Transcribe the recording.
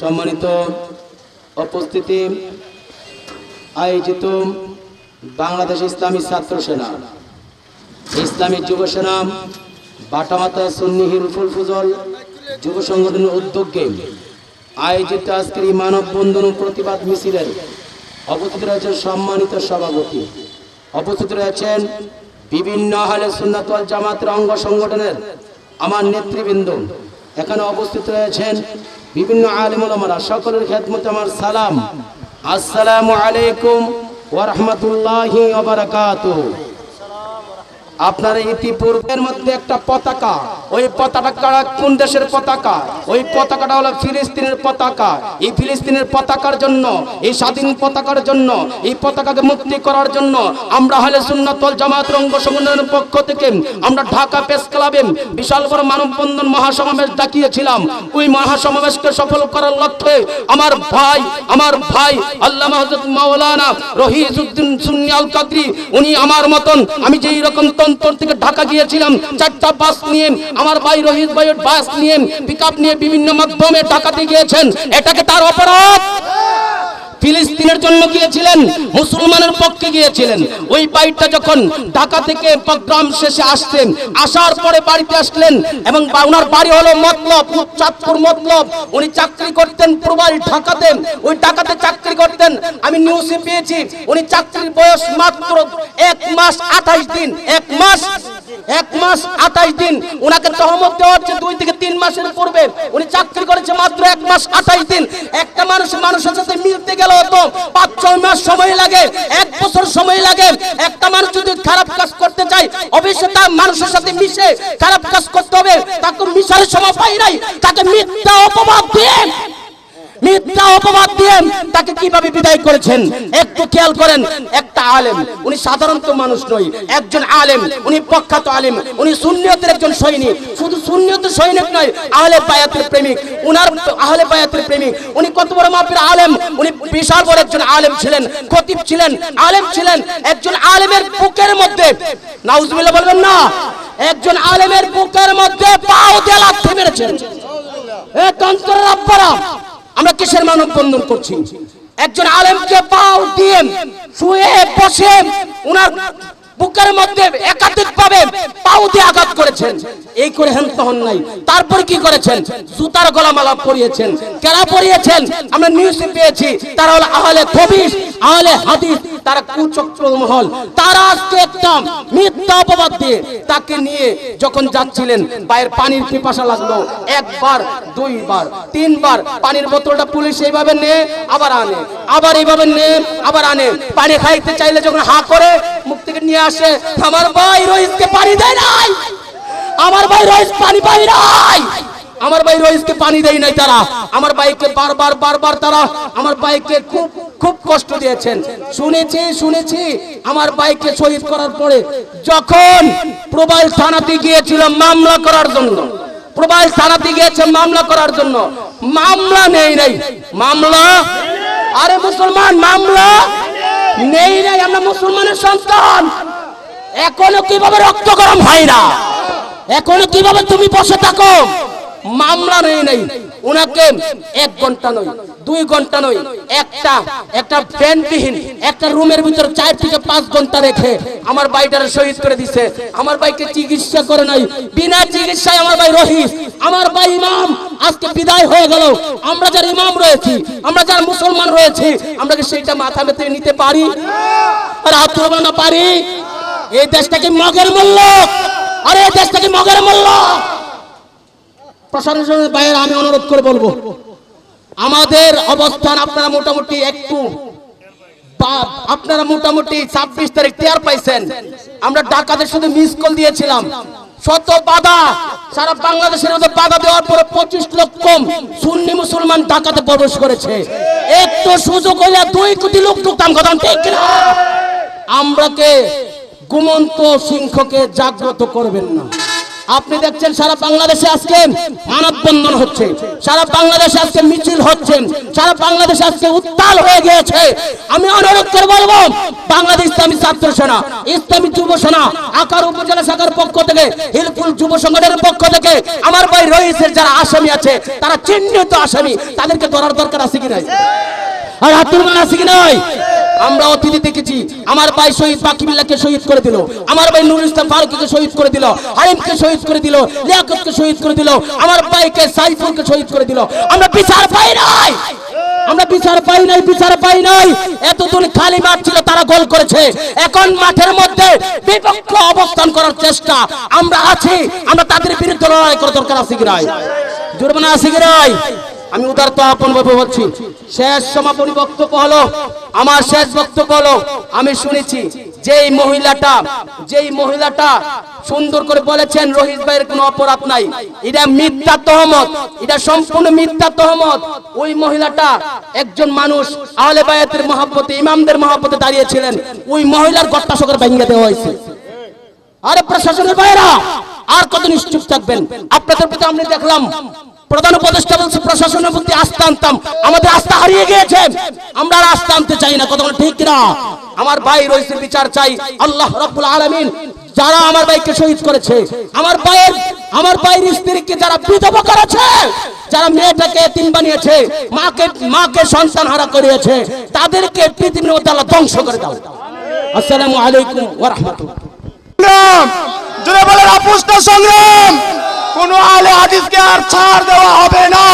সম্মানিত উপস্থিতি, আয়োজিত বাংলাদেশ ইসলামী ছাত্র সেনা, ইসলামী যুব সেনা, বাটামাতা সুন্নি হিরুফুল ফুজল যুব সংগঠনের উদ্যোগে আয়োজিত আজকের এই মানববন্ধন প্রতিবাদ মিছিলের অবস্থিত রয়েছেন সম্মানিত সভাপতি। অবস্থিত রয়েছেন বিভিন্ন আহলে সুন্নাত জামাতের অঙ্গ সংগঠনের আমার নেতৃবৃন্দ এখানে অবস্থিত রয়েছেন বিভিন্ন আলিম ওলামারা সকলের খেদমত আমার সালাম। আসসালামু আলাইকুম ওরহমতুল্লাহ বারাকাতুহু। আপনার ইতিপূর্বের মধ্যে একটা পতাকা। ওই পতাকা কোন দেশের পতাকা? ওই পতাকাটা হলো ফিলিস্তিনের পতাকা। এই ফিলিস্তিনের পতাকার জন্য, এই স্বাধীন পতাকার জন্য, এই পতাকাকে মুক্তি করার জন্য আমরা হলে সুন্নাতল জামাত রঙ্গ সংগঠনের পক্ষ থেকে আমরা ঢাকা প্রেস ক্লাবে বিশাল বড় মানববন্ধন মহাসমাবেশ ডাকিয়েছিলাম। ওই মহাসমাবেশকে সফল করার লক্ষ্যে আমার ভাই আমার ভাই আল্লাহ মাওলানা রহিজউদ্দিন সুন্নি আল কাদরি উনি আমার মতন, আমি যেই রকম তন্তর থেকে ঢাকা গিয়েছিলাম। চারটা বাস নিয়ে, আমার ভাই রোহিত ভাইয়ের বাস নিয়ে পিক নিয়ে বিভিন্ন মাধ্যমে ঢাকাতে গিয়েছেন। এটাকে তার অপরাধ। ফিলিস্তিনের জন্য গিয়েছিলেন, মুসলমানের পক্ষে গিয়েছিলেন। ওই বাইকটা যখন ঢাকা থেকে প্রোগ্রাম শেষে আসতেন, আসার পরে বাড়িতে আসলেন এবং ওনার বাড়ি হলো মতলব, চাঁদপুর মতলব। উনি চাকরি করতেন প্রবাল ঢাকাতে, ওই ঢাকাতে চাকরি করতেন। আমি নিউজে পেয়েছি, উনি চাকরির বয়স মাত্র এক মাস আঠাশ দিন, এক মাস এক মাস আঠাইশ দিন। ওনাকে তহমত দেওয়া হচ্ছে দুই থেকে তিন মাসের পূর্বে উনি চাকরি করেছে মাত্র এক মাস আঠাইশ দিন। একটা মানুষ, মানুষের সাথে মিলতে গেল তো পাঁচ, ছয় মাস সময় লাগে, এক বছর সময় লাগে। একটা মানুষ যদি খারাপ কাজ করতে চায়, অবশ্যই তার মানুষের সাথে মিশে খারাপ কাজ করতে হবে। তাকে মিশার সময় পাই নাই, তাকে মিথ্যা অপবাদ দিয়ে মিথ্যা অপবাদ দিয়ে তাকে কীভাবে বিদায় করেছেন? একটু খেয়াল করেন, একটা আলেম, উনি সাধারণত মানুষ নয় একজন আলেম, উনি প্রখ্যাত আলেম, উনি সুন্নিয়তের একজন সৈনিক, শুধু সুন্নিয়তের সৈনিক নয়, আহলে বায়াতের প্রেমিক, উনার আহলে বায়াতের প্রেমিক, উনি কত বড় মাপের আলেম, উনি বিশাল বড় একজন আলেম ছিলেন, খতিব ছিলেন, আলেম ছিলেন, একজন আলেমের বুকের মধ্যে, নাউজুবিল্লাহ বলবেন না, একজন আলেমের বুকের মধ্যে পাও দিয়ে লাথি মেরেছেন। এ তন্ত্রের আব্বারা আমরা কিসের মানব বন্ধন করছি? একজন আলেমকে পাও, দিয়ে শুয়ে বসে উনার বুকের মধ্যে একাধিক পাবে পাও দিয়ে আঘাত করেছেন। এই করে হেন তখন নাই। তারপর কি করেছেন? জুতার গলামালা পরিয়েছেন। কেরা পরিয়েছেন? আমরা নিউজে পেয়েছি, তারা হলো আহলে থবিস আহলে হাদিস, তারা কুচক্র মহল। তারা আজকে একটা মিথ্যা অপবাদ দিয়ে তাকে নিয়ে যখন যাচ্ছিলেন, পায়ের পানির পিপাসা লাগল। একবার, দুইবার, তিনবার, পানির বোতলটা পুলিশ এইভাবে নে, আবার আনে, আবার এইভাবে নে, আবার আনে। পানি খাইতে চাইলে যখন হা করে মুখ থেকে নিয়ে আসে, আমার ভাই রোহিতকে পানি দেয় নাই! আমার ভাই রোহিত পানি পাই নাই। আমার ভাই রোহিতকে পানি দেয় নাই তারা। আমার ভাইকে বারবার বারবার তারা আমার ভাইকে খুব খুব কষ্ট দিয়েছেন। শুনেছি শুনেছি। আমার ভাইকে শহীদ করার পরে যখন প্রবাল থানাতে গিয়েছিল মামলা করার জন্য, প্রবাল থানাতে গিয়েছে মামলা করার জন্য, মামলা নেই নাই। মামলা? আরে মুসলমান, মামলা নেই নাই। আমরা মুসলমানের সন্তান। এখনও কীভাবে রক্ত গরম হয় না? এখনও কীভাবে তুমি বসে থাকো? মামলা নেই নাই। ওনাকে এক ঘণ্টা নয়, দুই ঘণ্টা নয়, একটা একটা ফ্যানবিহীন, একটা রুমের ভিতর চার থেকে পাঁচ ঘণ্টা রেখে আমার ভাইটারে শহীদ করে দিছে। আমার ভাইকে চিকিৎসা করে নাই। বিনা চিকিৎসায় আমার ভাই রহিস আমার ভাই ইমাম। আজকে বিদায় হয়ে গেল। আমরা যার ইমাম রয়েছি, আমরা যার মুসলমান রয়েছি, আমরা কি সেইটা মাথা মেতে নিতে পারি? আর হাত না পারি? এই দেশটাকে মগের মূল্য। আরে এই দেশটাকে মগের মূল্য? প্রশাসনের বাইরে আমি অনুরোধ করে বলব, আমাদের অবস্থান আপনারা মোটামুটি একটু আপনারা মোটামুটি ছাব্বিশ তারিখ টের পাইছেন। আমরা ঢাকাতে শুধু মিস কল দিয়েছিলাম। শত বাধা। সারা বাংলাদেশের মধ্যে বাধা দেওয়ার পরে পঁচিশ লক্ষ সুন্নি মুসলমান ঢাকাতে প্রবেশ করেছে। একটু সুযোগ হইলে দুই কোটি লোক ঢুকতাম, কথা ঠিক না আমরাকে ঘুমন্ত সিংহকে জাগ্রত করবেন না। আপনি দেখছেন সারা বাংলাদেশে আজকে মানববন্ধন হচ্ছে, সারা বাংলাদেশে আজকে মিছিল হচ্ছে, সারা বাংলাদেশে আজকে উত্তাল হয়ে গিয়েছে। আমি অনুরোধ করে বলব, বাংলাদেশ ইসলামী ছাত্র সেনা, ইসলামী যুব সেনা, আকার উপজেলা শাখার পক্ষ থেকে, হিলফুল যুব সংগঠনের পক্ষ থেকে, আমার ভাই রয়েছের যারা আসামি আছে, তারা চিহ্নিত আসামি, তাদেরকে ধরার দরকার আছে কি নাই? আর হাতুর আছে কি নাই? আমরা অতিথি দেখেছি, আমার ভাই শহীদ বাকিবিল্লাহকে শহীদ করে দিল, আমার ভাই নুরুল ইসলাম ফারুককে শহীদ করে দিল, হালিমকে শহীদ করে দিল, লিয়াকতকে শহীদ করে দিল, আমার ভাইকে সাইফুলকে শহীদ করে দিল। আমরা বিচার পাই নাই। আমরা বিচার পাই নাই, বিচার পাই নাই। এতদিন খালি মাঠ ছিল, তারা গোল করেছে। এখন মাঠের মধ্যে বিপক্ষ অবস্থান করার চেষ্টা। আমরা আছি, আমরা তাদের বিরুদ্ধে লড়াই করার দরকার আছে কি নাই? জোরবানা আছে কি নাই? আমি উদার তো আপন ভাবে বলছি। শেষ সমাপনী বক্তব্য হলো, আমার শেষ বক্তব্য হলো, আমি শুনেছি, যেই মহিলাটা যেই মহিলাটা সুন্দর করে বলেছেন, রোহিত ভাইয়ের কোনো অপরাধ নাই। এটা মিথ্যা তহমত, এটা সম্পূর্ণ মিথ্যা তহমত। ওই মহিলাটা একজন মানুষ, আহলে বায়াতের মহাব্বতে, ইমামদের মহাব্বতে দাঁড়িয়েছিলেন। ওই মহিলার গট্টা সকর ভেঙে দেওয়া হয়েছে। আরে প্রশাসনের বাইরা আর কত নিশ্চুপ থাকবেন? আপনাদের প্রতি আমি দেখলাম প্রধান উপদেষ্টা বলছে প্রশাসনের প্রতি আস্থা আনতাম। আমাদের আস্থা হারিয়ে গিয়েছে। আমরা আস্থা আনতে চাই না, কথা ঠিক না আমার ভাই রয়েছে, বিচার চাই। আল্লাহ রাব্বুল আলামিন যারা আমার ভাইকে শহীদ করেছে, আমার ভাইয়ের আমার ভাইয়ের স্ত্রীকে যারা বিধবা করেছে, যারা মেয়েটাকে তিন বানিয়েছে, মাকে মাকে সন্তান হারা করিয়েছে, তাদেরকে পৃথিবীর মধ্যে আল্লাহ ধ্বংস করে দাও। আসসালামু আলাইকুম ওয়া রাহমাতুল্লাহ। বলেন আপুষ্টা সংগ্রাম কোন আলে হাদিসকে আর ছাড় দেওয়া হবে না।